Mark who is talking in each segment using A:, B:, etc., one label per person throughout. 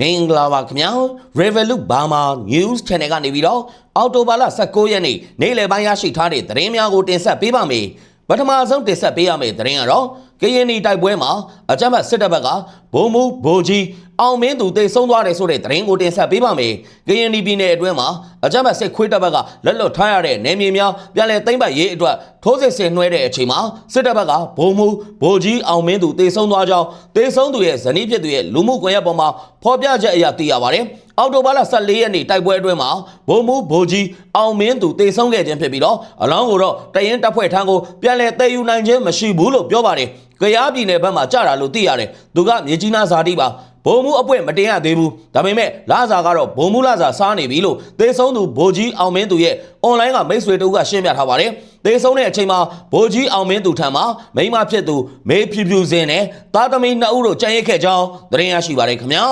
A: မင်္ဂလာပါခင်ဗျာ Revolut Burma News Channel ကနေပြီးတော့အော်တိုဘာလ19ရက်နေ့နေ့လယ်ပိုင်းရရှိထားတဲ့သတင်းများကိုတင်ဆက်ပေးပါမယ်ပထမဆုံးတင်ဆက်ပေးရမယ့်သတင်းကတော့ကရင်နီတိုက်ပွဲမှာအကြမ်းဖက်စစ်တပ်ဘက်က ဘုံမူဘိုကြီးအောင်မင်းသူတေဆုံးသွားတယ်ဆိုတဲ့သတင်းကိုတင်ဆက်ပေးပါမယ်ကရင်နီပြည်နယ်အတွင်းမှာအကြမ်းဖက်စစ်ခွေးတပ်ဘက်ကလက်လွတ်ထားရတဲ့နယ်မြေများပြန်လည်သိမ်းပတ်ရေးအတွက်ထိုးစစ်ဆင်နှွှဲတဲ့အချိန်မှာစစ်တပ်ဘက်ကဘုံမူဘိုကြီးအောင်မင်းသူတေဆုံးသွားကြောင်းတေဆုံးသူရဲ့ဇနီးဖြစ်သူရဲ့လူမှုကွန်ရက်ပေါ်မှာဖော်ပြချက်အရသိရပါတယ်အောက်တိုဘာလ14ရက်နေ့တိုက်ပွဲအတွင်းမှာဘုံမူဘိုကြီးအောင်မင်းသူတေဆုံးခဲ့ခြင်းဖြစ်ပြီးတော့အလောင်းကိုတော့တရင်တပ်ဖွဲ့ထံကိုပြန်လည်တည်ယူနိုင်ခြင်းမရှိဘူးလို့ပြောပါတယ်။ ကြရားပြည်နယ်ဘက်မှာကြာတာလို့သိရတယ်။သူကမြေကြီးနားဇာတိပါဘုံမူအပွင့်မတင်ရသေးဘူး။ဒါပေမဲ့လာဇာကတော့ဘုံမူလာဇာစားနေပြီလို့သေဆုံးသူဘိုကြီးအောင်မင်းသူရဲ့အွန်လိုင်းကမိတ်ဆွေတို့ကရှင်းပြထားပါတယ်။သေဆုံးတဲ့အချိန်မှာဘိုကြီးအောင်မင်းသူထံမှာမိန်းမဖြစ်သူမေဖြူဖြူစင်းနဲ့သားသမီးနှစ်ဦးတို့ကြံ့ရစ်ခဲ့ကြောင်းသတင်းရရှိပါတယ်ခင်ဗျာ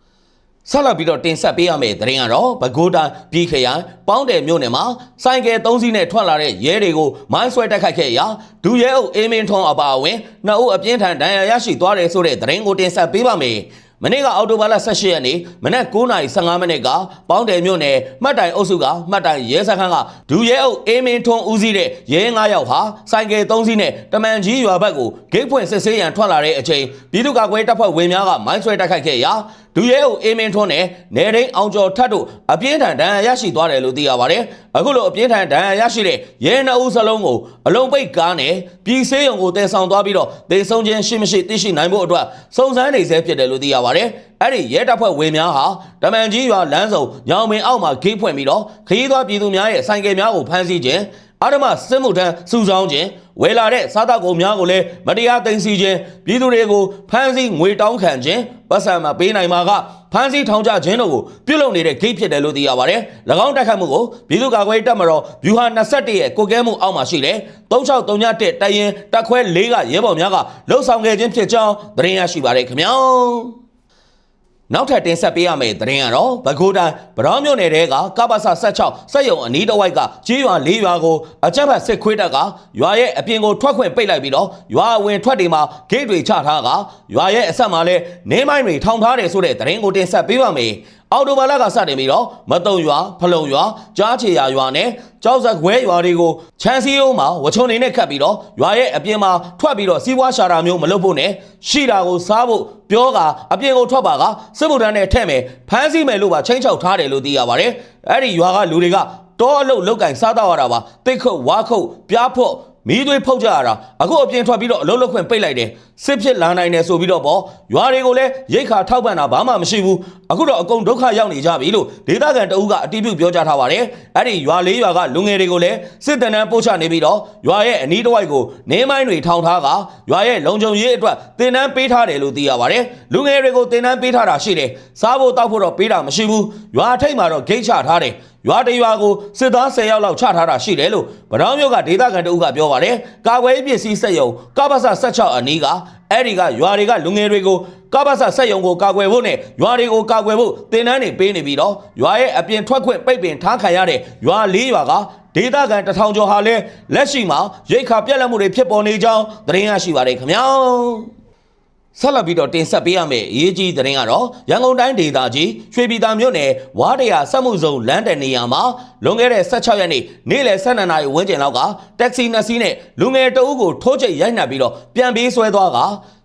A: ။ ဆက်လက်ပြီးတော့တင်ဆက်ပေးရမယ့်သတင်းကတော့ဘဂိုးတိုင်းပြည်ခရိုင်ပေါင်းတယ်မြို့နယ်မှာစိုင်ကယ်၃စီးနဲ့ထွက်လာတဲ့ရဲတွေကိုမိုင်းဆွဲတိုက်ခိုက်ခဲ့ရာဒူရဲအုပ်အေးမင်းထွန်းအပါအဝင်နှစ်ဦးအပြင်းထန်ဒဏ်ရာရရှိသွားတယ်ဆိုတဲ့သတင်းကိုတင်ဆက်ပေးပါမယ်။မနေ့ကအော်တိုဘာလ18ရက်နေ့မနက်9:15မိနစ်ကပေါင်းတယ်မြို့နယ်မှတ်တိုင်အုပ်စုကမှတ်တိုင်ရဲစခန်းကဒူရဲအုပ်အေးမင်းထွန်းဦးစီးတဲ့ရဲ9ယောက်ဟာစိုင်ကယ်3စီးနဲ့တမန်ကြီးရွာဘက်ကိုဂိတ်ဖွင့်စစ်ဆေးရန်ထွက်လာတဲ့အချိန်ပြည်သူ့ကာကွယ်တပ်ဖွဲ့ဝင်များကမိုင်းဆွဲတိုက်ခိုက်ခဲ့ရာ ဒူရဲကိုအေးမင်းထွန်းနဲ့နေရင်းအောင်ကျော်ထတ်တို့အပြင်းထန်ဒဏ်ရာရရှိသွားတယ်လို့သိရပါတယ်။အခုလိုအပြင်းထန်ဒဏ်ရာရရှိတဲ့ရဲနှစ်ဦးစလုံးကိုအလုံးပိတ်ကားနဲ့ပြည်ဆေးရုံကိုတည်ဆောင်သွားပြီးတော့ဒေဆုံးချင်းရှိမရှိသိရှိနိုင်ဖို့အတွက်စုံစမ်းနေဆဲဖြစ်တယ်လို့သိရပါတယ်။အဲ့ဒီရဲတပ်ဖွဲ့ဝင်များဟာတမန်ကြီးရွာလမ်းစုံညောင်ပင်အောက်မှာဂိတ်ဖွင့်ပြီးတော့ခရီးသွားပြည်သူများရဲ့ဆိုင်ကယ်များကိုဖမ်းဆီးခြင်း အာဓမစစ်မှုထမ်းစုဆောင်းခြင်းဝယ်လာတဲ့စားတောက်ကုန်များကိုလည်းမတရားသိမ်းဆည်းခြင်းပြည်သူတွေကိုဖမ်းဆီးငွေတောင်းခံခြင်းပတ်စံမပေးနိုင်မှာကဖမ်းဆီးထောင်ချခြင်းတို့ကိုပြုလုပ်နေတဲ့ဂိတ်ဖြစ်တယ်လို့သိရပါတယ်။၎င်းတိုက်ခတ်မှုကိုပြည်သူ့ကာကွယ်ရေးတပ်မတော်ဗျူဟာ21ရဲ့ကိုကဲမှုအောက်မှာရှိတဲ့3631တရင်တက်ခွဲ၄ကရဲဘော်များကလှုပ်ဆောင်ခဲ့ခြင်းဖြစ်ကြောင်းသတင်းရရှိပါတယ်ခင်ဗျာ။ နောက်ထပ်တင်ဆက်ပေးရမယ့်သတင်းကတော့ဘကိုးတိုင်းဗရောင်းမြို့နယ်တဲကကပ္ပစ16စက်ရုံအနီးတစ်ဝိုက်ကကြေးရွာ၄ရွာကိုအကြမ်းဖက်စစ်ခွေးတပ်ကရွာရဲ့အပြင်ကိုထွက်ခွင့်ပိတ်လိုက်ပြီးတော့ရွာအဝင်ထွက်တွေမှာဂိတ်တွေချထားကရွာရဲ့အဆက်မှာလဲနေမိုင်းတွေထောင်ထားတယ်ဆိုတဲ့သတင်းကိုတင်ဆက်ပေးပါမယ်။ အော်တိုဘာလကစတင်ပြီးတော့မတုံရွာဖလုံရွာကြားချေရွာရွာနဲ့ကြောက်စက်ခွဲရွာတွေကိုချမ်းစီယိုးမှာဝချုံနေနဲ့ခတ်ပြီးတော့ရွာရဲ့အပြင်မှာထွက်ပြီးတော့စီးပွားရှာတာမျိုးမလုပ်ဖို့နဲ့ရှိတာကိုစားဖို့ပြောကအပြင်ကိုထွက်ပါကစစ်မှုထမ်းနဲ့ထဲ့မယ်ဖမ်းဆီးမယ်လို့ပါချင်းချောက်ထားတယ်လို့သိရပါတယ်အဲ့ဒီရွာကလူတွေကတောအလုတ်လောက်ကင်စားတော့ရတာပါတိတ်ခုတ်ဝါခုတ်ပြားဖို့ မီးသွေးဖုတ်ကြရတာအခုအပြင်ထွက်ပြီးတော့အလုံးလုံးခွင့်ပိတ်လိုက်တယ်စစ်ဖြစ်လာနိုင်တယ်ဆိုပြီးတော့ပေါ့ရွာတွေကိုလည်းရိတ်ခါထောက်ပံ့တာဘာမှမရှိဘူးအခုတော့အကုန်ဒုက္ခရောက်နေကြပြီလို့ဒေသခံတအုပ်ကအတိပြုပြောကြားထားပါတယ်အဲ့ဒီရွာလေးရွာကလူငယ်တွေကိုလည်းစစ်တနန်းပို့ချနေပြီးတော့ရွာရဲ့အနီးတစ်ဝိုက်ကိုနေမိုင်းတွေထောင်ထားကရွာရဲ့လုံခြုံရေးအတွက်တင်နန်းပေးထားတယ်လို့သိရပါတယ်လူငယ်တွေကိုတင်နန်းပေးထားတာရှိတယ်စားဖို့တောက်ဖို့တော့ပေးတာမရှိဘူးရွာထိပ်မှာတော့ဂိတ်ချထားတယ် ရွာတရွာကိုစစ်သား10ယောက်လောက်ချထားတာရှိတယ်လို့ဗရောင်းမြို့ကဒေသခံတအုပ်ကပြောပါတယ်။ကာကွယ်ရေးပစ္စည်းစက်ယုံကပ္ပစ16အနီးကအဲ့ဒီကရွာတွေကလူငယ်တွေကိုကပ္ပစစက်ယုံကိုကာကွယ်ဖို့နဲ့ရွာတွေကိုကာကွယ်ဖို့တင်နန်းတွေပေးနေပြီးတော့ရွာရဲ့အပြင်ထွက်ခွင့်ပိတ်ပင်ထားခံရတဲ့ရွာ၄ရွာကဒေသခံတထောင်ကျော်ဟာလည်းလက်ရှိမှာရိတ်ခါပြက်လက်မှုတွေဖြစ်ပေါ်နေကြောင်းသတင်းရရှိပါတယ်ခင်ဗျာ။ ဆက်လက်ပြီးတော့တင်ဆက်ပေးရမယ့်အရေးကြီးသတင်းကတော့ရန်ကုန်တိုင်းဒေသကြီးရွှေပြည်သာမြို့နယ်ဝါးတရာစက်မှုဇုံလမ်းတနေရာမှာလွန်ခဲ့တဲ့16ရက်နေ့နေ့လယ်12နာရီဝန်းကျင်လောက်ကတက္ကစီနှစ်စီးနဲ့လူငယ်တအုပ်ကိုထိုးချိတ်ရိုက်နှက်ပြီးတော့ပြန်ပြေးဆွဲသွားက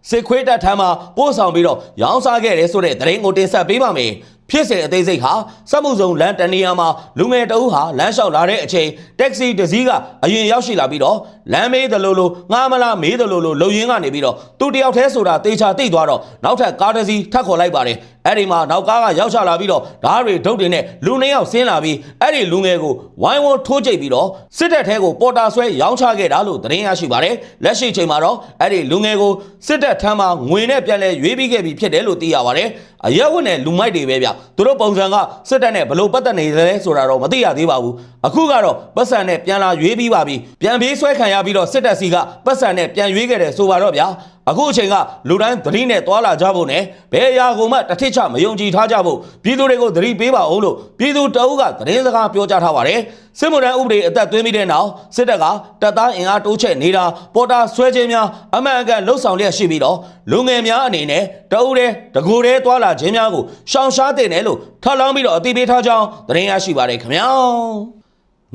A: စစ်ခွေးတပ်ထမ်းမှာပို့ဆောင်ပြီးတော့ရောင်းစားခဲ့တယ်ဆိုတဲ့သတင်းကိုတင်ဆက်ပေးပါမယ် ဖြစ်စဉ်အသေးစိတ်ဟာစက်မှုဇုံလမ်းတနေရာမှာလူငယ်တအုပ်ဟာလမ်းလျှောက်လာတဲ့အချိန်တက္ကစီတစ်စီးကအရင်ရောက်ရှိလာပြီးတော့လမ်းမေးတယ်လို့လို့ငားမလားမေးတယ်လို့လို့လုံရင်းကနေပြီးတော့သူတယောက်တည်းဆိုတာတေချာသိသွားတော့နောက်ထပ်ကားတစ်စီးထပ်ခေါ်လိုက်ပါတယ်အဲ့ဒီမှာနောက်ကားကရောက်ချလာပြီးတော့ဓားတွေဒုတ်တွေနဲ့လူနှစ်ယောက်ဆင်းလာပြီးအဲ့ဒီလူငယ်ကိုဝိုင်းဝန်းထိုးကြိတ်ပြီးတော့စစ်တပ်ထဲကိုပေါ်တာဆွဲရောင်းချခဲ့တာလို့သတင်းရရှိပါတယ်လက်ရှိချိန်မှာတော့အဲ့ဒီလူငယ်ကိုစစ်တပ်ထမ်းမှာငွေနဲ့ပြန်လဲရွေးပြီးခဲ့ပြီဖြစ်တယ်လို့သိရပါတယ်အရက်ဝတ်နဲ့လူမိုက်တွေပဲဗျသူတို့ပုံစံကစစ်တပ်နဲ့ဘလို့ပတ်သက်နေလဲဆိုတာတော့မသိရသေးပါဘူးအခုကတော့ပတ်စံနဲ့ပြန်လာရွေးပြီးပါပြီပြန်ပြေးဆွဲခံရပြီးတော့စစ်တပ်စီကပတ်စံနဲ့ပြန်ရွေးခဲ့တယ်ဆိုပါတော့ဗျာအခုအချိန်ကလူတိုင်းသတိနဲ့သွာလာကြဖို့နဲ့ဘယ်အရာကိုမှတစ်ထစ်ချမယုံကြည်ထားကြဖို့ပြည်သူတွေကိုသတိပေးပါအောင်လို့ပြည်သူတအုပ်ကသတင်းစကားပြောကြားထားပါတယ်စစ်မှုထမ်းဥပဒေအသက်သွင်းပြီးတဲ့နောက်စစ်တပ်ကတပ်သားအင်အားတိုးချဲ့နေတာပေါ်တာဆွဲခြင်းများအမှန်အကန်လှုပ်ဆောင်လျက်ရှိပြီးတော့လူငယ်များအနေနဲ့တအုပ်တဲ့တကူတဲ့သွာလာခြင်းများကိုရှောင်ရှားတင်တယ်လို့ထပ်လောင်းပြီးတော့အသိပေးထားကြောင်းသတင်းရရှိပါတယ်ခင်ဗျာ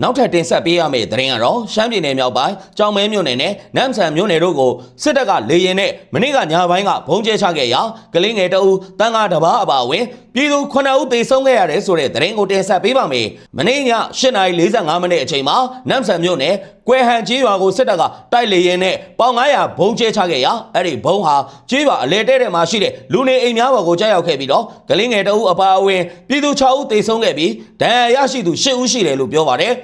A: နောက်ထပ်တင်ဆက်ပေးရမယ့်သတင်းကတော့ရှမ်းပြည်နယ်မြောက်ပိုင်းကြောင်မဲမြို့နယ်နဲ့နမ်ဆန်မြို့နယ်တို့ကိုစစ်တပ်ကလေရင်နဲ့မနေ့ကညပိုင်းကဘုံကျဲချခဲ့ရာကလေးငယ်တအူတန်ဃာတစ်ပါးအပါအဝင်ပြည်သူ9ဦးသေဆုံးခဲ့ရတယ်ဆိုတဲ့သတင်းကိုတင်ဆက်ပေးပါမယ်။မနေ့ည8:45မိနစ်အချိန်မှာနမ်ဆန်မြို့နယ်ကွယ်ဟန်ကျေးရွာကိုစစ်တပ်ကတိုက်လေရင်နဲ့ပေါင်900ဘုံကျဲချခဲ့ရာအဲ့ဒီဘုံဟာကျေးရွာအလဲတဲတဲ့မှာရှိတဲ့လူနေအိမ်များပေါ်ကိုကြားရောက်ခဲ့ပြီးတော့ကလေးငယ်တအူအပါအဝင်ပြည်သူ6ဦးသေဆုံးခဲ့ပြီးဒဏ်ရာရရှိသူ10ဦးရှိတယ်လို့ပြောပါတယ်။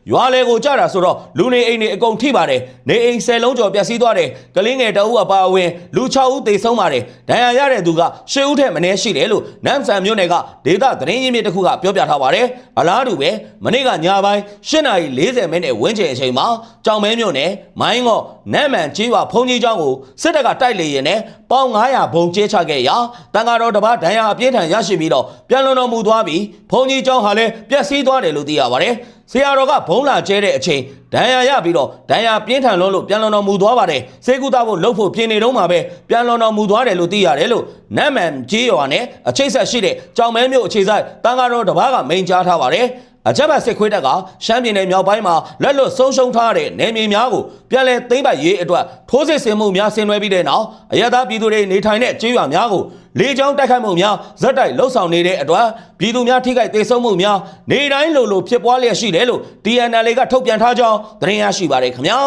A: ရွာလေကိုကြတာဆိုတော့လူနေအိမ်တွေအကုန်ထိပါတယ်နေအိမ်၁၀လုံးကျော်ပျက်စီးသွားတယ်ကလေးငယ်တအုပ်အပါအဝင်လူ6ဦးသေဆုံးပါတယ်ဒဏ်ရာရတဲ့သူက10ဦးထက်မနည်းရှိတယ်လို့နမ်ဆန်မြို့နယ်ကဒေသသတင်းရင်းမြစ်တစ်ခုကပြောပြထားပါတယ်အလားတူပဲမနေ့ကညပိုင်း8:40မိနစ်ဝန်းကျင်အချိန်မှာကြောင်မဲမြို့နယ်မိုင်းငေါ့နမ်မန်ကြီးရွာဖုန်ကြီးကျောင်းကိုစစ်တပ်ကတိုက်လေရင်နဲ့ပေါင်900ဘုံကျဲချခဲ့ရာတန်ဃာတော်တစ်ပါးဒဏ်ရာအပြင်းထန်ရရှိပြီးတော့ပြန်လွန်တော်မူသွားပြီးဖုန်ကြီးကျောင်းဟာလည်းပျက်စီးသွားတယ်လို့သိရပါတယ်ဆရာတော်ကဘုံလာကျဲတဲ့အချိန်ဒဏ်ရာရပြီးတော့ဒဏ်ရာပြင်းထန်လို့လို့ပြန်လွန်တော်မူသွားပါတယ်စေကူတာဖို့လှုပ်ဖို့ပြင်နေတော့မှာပဲပြန်လွန်တော်မူသွားတယ်လို့သိရတယ်လို့နမ်မန်ကြီးရွာနဲ့အချိတ်ဆက်ရှိတဲ့ကြောင်မဲမြို့အခြေဆိုင်တန်ဃာတော်တစ်ပါးကမိန်ကြားထားပါတယ် အချက်ဘတ်စစ်ခွေးတပ်ကရှမ်းပြည်နယ်မြောက်ပိုင်းမှာလက်လွတ်ဆုံးရှုံးထားတဲ့နယ်မြေများကိုပြန်လည်သိမ်းပိုက်ရေးအတွက်ထိုးစစ်ဆင်မှုများဆင်နွှဲပြီးတဲ့နောက်အရသာပြည်သူတွေနေထိုင်တဲ့ကျေးရွာများကိုလေကြောင်းတိုက်ခိုက်မှုများဇက်တိုက်လှုပ်ဆောင်နေတဲ့အတွက်ပြည်သူများထိခိုက်ဒေဆုံးမှုများနေတိုင်းလိုလိုဖြစ်ပွားလျက်ရှိတယ်လို့ DNL ကထုတ်ပြန်ထားကြောင်းသတင်းရရှိပါတယ်ခင်ဗျာ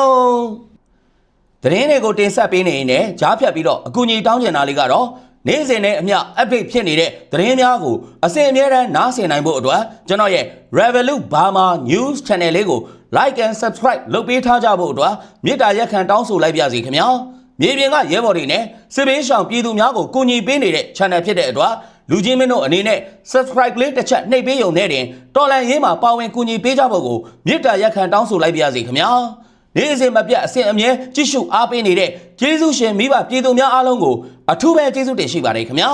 A: သတင်းတွေကိုတင်ဆက်ပေးနေရင်လည်းကြားဖြတ်ပြီးတော့အကူအညီတောင်းကျင်တာလေးကတော့ နေ့စဉ်နဲ့အမျှ update ဖြစ်နေတဲ့သတင်းများကိုအစဉ်အမြဲတမ်းနားဆင်နိုင်ဖို့အတွက်ကျွန်တော်ရဲ့ Revolut Burma News Channel လေးကို like and subscribe လုပ်ပေးထားကြဖို့အတွက်မေတ္တာရက်ခံတောင်းဆိုလိုက်ပါစီခင်ဗျာမြေပြင်ကရဲဘော်တွေနဲ့စစ်ဘေးရှောင်ပြည်သူများကိုကူညီပေးနေတဲ့ channel ဖြစ်တဲ့အတွက်လူချင်းမင်းတို့အနေနဲ့ subscribe လေးတစ်ချက်နှိပ်ပေးရုံနဲ့တင်တော်လန်ရေးမှာပါဝင်ကူညီပေးကြဖို့ကိုမေတ္တာရက်ခံတောင်းဆိုလိုက်ပါစီခင်ဗျာ နေ့စဉ်မပြတ်အစဉ်အမြဲကြည့်ရှုအားပေးနေတဲ့ကျေးဇူးရှင်မိဘပြည်သူများအားလုံးကိုအထူးပဲကျေးဇူးတင်ရှိပါတယ်ခင်ဗျာ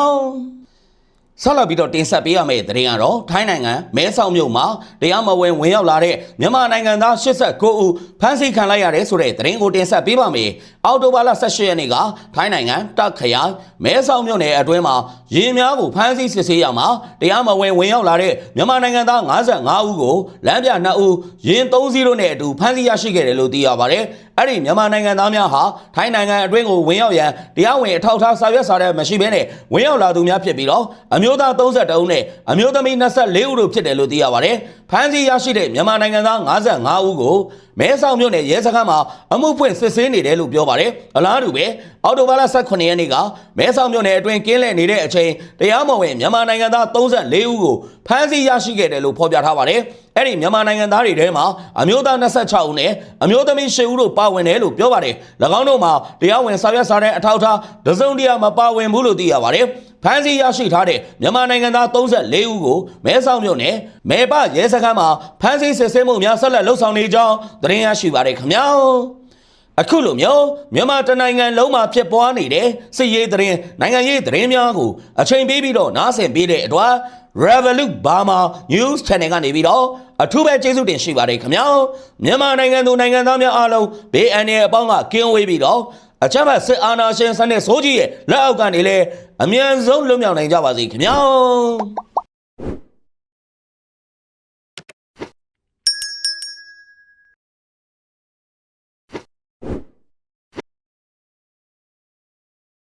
A: ဆက်လက်ပြီးတော့တင်ဆက်ပေးရမယ့်သတင်းကတော့ထိုင်းနိုင်ငံမဲဆောက်မြို့မှာတရားမဝင်ဝင်ရောက်လာတဲ့မြန်မာနိုင်ငံသား89ဦးဖမ်းဆီးခံလိုက်ရတယ်ဆိုတဲ့သတင်းကိုတင်ဆက်ပေးပါမယ်။အော်တိုဘာလ18ရက်နေ့ကထိုင်းနိုင်ငံတက်ခရိုင်မဲဆောက်မြို့နယ်အတွင်းမှာရင်းများကိုဖမ်းဆီးစစ်ဆေးရမှာတရားမဝင်ဝင်ရောက်လာတဲ့မြန်မာနိုင်ငံသား55ဦးကိုလမ်းပြ2ဦးရင်း30နဲ့အတူဖမ်းဆီးရရှိခဲ့တယ်လို့သိရပါတယ်။ အဲ့ဒီမြန်မာနိုင်ငံသားများဟာထိုင်းနိုင်ငံအတွင်းကိုဝင်ရောက်ရန်တရားဝင်အထောက်အထားစာရွက်စာတမ်းမရှိဘဲနဲ့ဝင်ရောက်လာသူများဖြစ်ပြီးတော့အမျိုးသား32ဦးနဲ့အမျိုးသမီး24ဦးတို့ဖြစ်တယ်လို့သိရပါတယ်။ဖမ်းဆီးရရှိတဲ့မြန်မာနိုင်ငံသား55ဦးကို မဲဆောက်မြို့နယ်ရဲစခန်းမှာအမှုဖွင့်စစ်ဆေးနေတယ်လို့ပြောပါတယ်။အလားတူပဲအော်တိုဘာလ18ရက်နေ့ကမဲဆောက်မြို့နယ်အတွင်းကင်းလှည့်နေတဲ့အချိန်တရားမဝင်မြန်မာနိုင်ငံသား34ဦးကိုဖမ်းဆီးရရှိခဲ့တယ်လို့ဖော်ပြထားပါတယ်။အဲ့ဒီမြန်မာနိုင်ငံသားတွေထဲမှာအမျိုးသား26ဦးနဲ့အမျိုးသမီး10ဦးတို့ပါဝင်တယ်လို့ပြောပါတယ်။၎င်းတို့မှာတရားဝင်စာရွက်စာတမ်းအထောက်အထားဒဇုံတရာမပါဝင်ဘူးလို့သိရပါတယ်။ ဖမ်းဆီးရရှိထားတဲ့မြန်မာနိုင်ငံသား34ဦးကိုမဲဆောက်မြို့နယ်မဲပရဲစခန်းမှာဖမ်းဆီးစစ်ဆေးမှုများဆက်လက်လှုပ်ဆောင်နေကြောင်းသတင်းရရှိပါတယ်ခင်ဗျာ။အခုလိုမျိုးမြန်မာတနိုင်ငံလုံးမှာဖြစ်ပွားနေတဲ့စစ်ရေးသတင်းနိုင်ငံရေးသတင်းများကိုအချိန်ပေးပြီးတော့နားဆင်ပေးတဲ့အတွက် Revolut Burma News Channel ကနေပြီးတော့အထူးပဲကျေးဇူးတင်ရှိပါတယ်ခင်ဗျာမြန်မာနိုင်ငံသူနိုင်ငံသားများအားလုံးဘေးအန္တရာယ်အပေါင်းကကင်းဝေးပြီးတော့ အချက်မဲ့စစ်အာဏာရှင်စနစ်ဆိုးကြီးရဲ့လက်အောက်ကနေလည်းအမြန်ဆုံးလွတ်မြောက်နိုင်ကြပါစေခင်ဗျာ